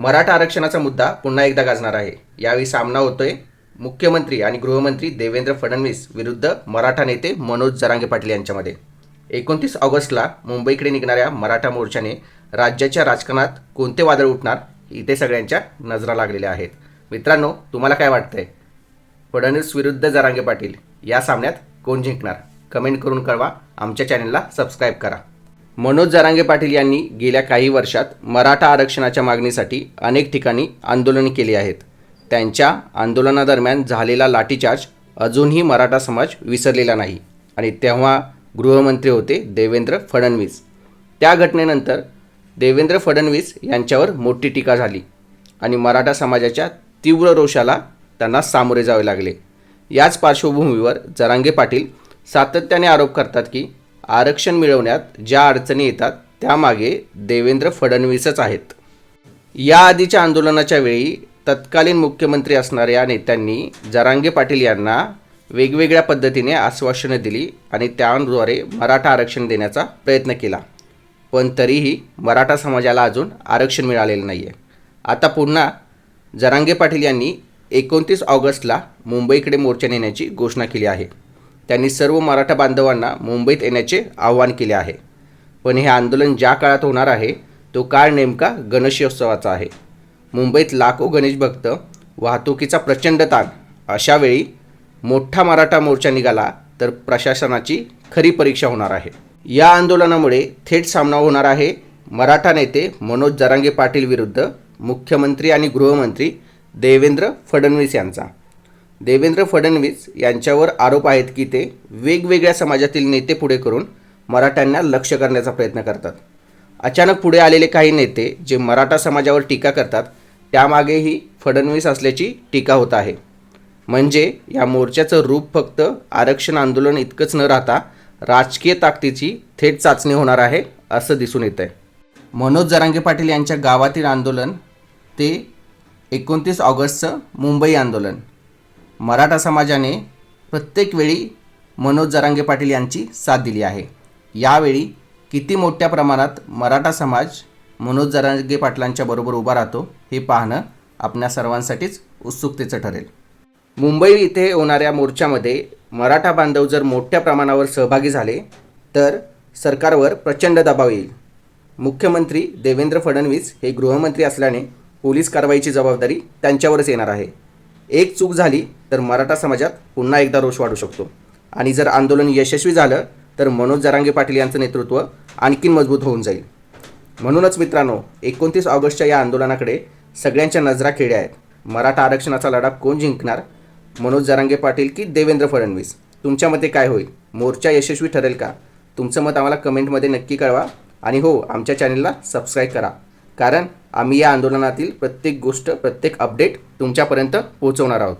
मराठा आरक्षणाचा मुद्दा पुन्हा एकदा गाजणार आहे. यावेळी सामना होतोय मुख्यमंत्री आणि गृहमंत्री देवेंद्र फडणवीस विरुद्ध मराठा नेते मनोज जरांगे पाटील यांच्यामध्ये. एकोणतीस ऑगस्टला मुंबईकडे निघणाऱ्या मराठा मोर्चाने राज्याच्या राजकारणात कोणते वादळ उठणार इथे सगळ्यांच्या नजरा लागलेल्या आहेत. मित्रांनो तुम्हाला काय वाटतंय? फडणवीस विरुद्ध जरांगे पाटील या सामन्यात कोण जिंकणार? कमेंट करून कळवा. आमच्या चॅनलला सबस्क्राईब करा. मनोज जरांगे पाटील यांनी गेल्या काही वर्षात मराठा आरक्षणाच्या मागणीसाठी अनेक ठिकाणी आंदोलन केली आहेत. त्यांच्या आंदोलनादरम्यान झालेला लाठीचार्ज अजूनही मराठा समाज विसरलेला नाही आणि तेव्हा गृहमंत्री होते देवेंद्र फडणवीस. त्या घटनेनंतर देवेंद्र फडणवीस यांच्यावर मोठी टीका झाली आणि मराठा समाजाच्या तीव्र रोषाला त्यांना सामोरे जावे लागले. याच पार्श्वभूमीवर जरांगे पाटील सातत्याने आरोप करतात की आरक्षण मिळवण्यात ज्या अडचणी येतात त्यामागे देवेंद्र फडणवीसच आहेत. या आधीच्या आंदोलनाच्या वेळी तत्कालीन मुख्यमंत्री असणाऱ्या नेत्यांनी जरांगे पाटील यांना वेगवेगळ्या पद्धतीने आश्वासनं दिली आणि त्याद्वारे मराठा आरक्षण देण्याचा प्रयत्न केला. पण तरीही मराठा समाजाला अजून आरक्षण मिळालेलं नाही आहे आता पुन्हा जरांगे पाटील यांनी एकोणतीस ऑगस्टला मुंबईकडे मोर्चा नेण्याची घोषणा केली आहे. त्यांनी सर्व मराठा बांधवांना मुंबईत येण्याचे आवाहन केले आहे. पण हे आंदोलन ज्या काळात होणार आहे तो काळ नेमका गणेशोत्सवाचा आहे. मुंबईत लाखो गणेश भक्त वाहतुकीचा प्रचंड ताण. अशावेळी मोठा मराठा मोर्चा निघाला तर प्रशासनाची खरी परीक्षा होणार आहे. या आंदोलनामुळे थेट सामना होणार आहे. मराठा नेते मनोज जरांगे पाटील विरुद्ध मुख्यमंत्री आणि गृहमंत्री देवेंद्र फडणवीस यांचा. देवेंद्र फडणवीस यांच्यावर आरोप आहेत की ते वेगवेगळ्या समाजातील नेते पुढे करून मराठ्यांना लक्ष करण्याचा प्रयत्न करतात. अचानक पुढे आलेले काही नेते जे मराठा समाजावर टीका करतात त्यामागेही फडणवीस असल्याची टीका होत आहे. म्हणजे या मोर्चाचं रूप फक्त आरक्षण आंदोलन इतकंच न राहता राजकीय ताकदीची थेट चाचणी होणार आहे असं दिसून येत आहे मनोज जरांगे पाटील यांच्या गावातील आंदोलन ते एकोणतीस ऑगस्टचं मुंबई आंदोलन. मराठा समाजाने प्रत्येक वेळी मनोज जरांगे पाटील यांची साथ दिली आहे. यावेळी किती मोठ्या प्रमाणात मराठा समाज मनोज जरांगे पाटलांच्या बरोबर उभा राहतो हे पाहणं आपल्या सर्वांसाठीच उत्सुकतेचं ठरेल. मुंबई इथे होणाऱ्या मोर्चामध्ये मराठा बांधव जर मोठ्या प्रमाणावर सहभागी झाले तर सरकारवर प्रचंड दबाव येईल. मुख्यमंत्री देवेंद्र फडणवीस हे गृहमंत्री असल्याने पोलीस कारवाईची जबाबदारी त्यांच्यावरच येणार आहे. एक चूक झाली तर मराठा समाजात पुन्हा एकदा रोष वाढू शकतो. आणि जर आंदोलन यशस्वी झालं तर मनोज जरांगे पाटील यांचं नेतृत्व आणखीन मजबूत होऊन जाईल. म्हणूनच मित्रांनो एकोणतीस ऑगस्टच्या या आंदोलनाकडे सगळ्यांच्या नजरा खेळ्या आहेत. मराठा आरक्षणाचा लढा कोण जिंकणार? मनोज जरांगे पाटील की देवेंद्र फडणवीस? तुमच्या मते काय होईल? मोर्चा यशस्वी ठरेल का? तुमचं मत आम्हाला कमेंटमध्ये नक्की कळवा. आणि हो आमच्या चॅनलला सबस्क्राईब करा. कारण आम्ही या आंदोलनातील प्रत्येक गोष्ट प्रत्येक अपडेट तुमच्यापर्यंत पोहोचवणार आहोत.